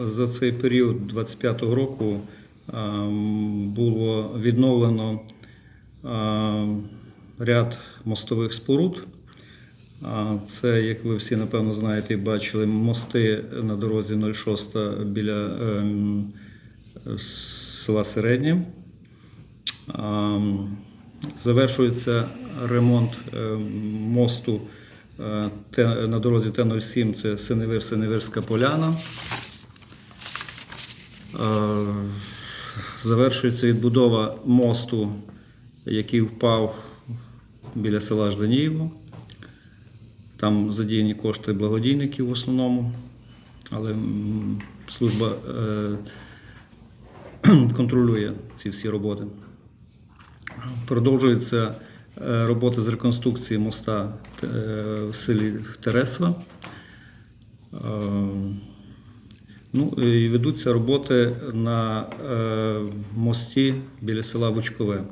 За цей період 25-го року було відновлено ряд мостових споруд. Це, як ви всі напевно знаєте і бачили, мости на дорозі 06 біля ем, села Середнє. Завершується ремонт е, мосту е, на дорозі Т-07, це Синевир-Синевирська поляна. Е, Завершується відбудова мосту, який впав біля села Жданієво. Там задіяні кошти благодійників в основному, але служба е, контролює ці всі роботи. Продовжується е, робота з реконструкції моста в селі Тересва. Е, Ну, і ведуться роботи на е, мості біля села Вучкове.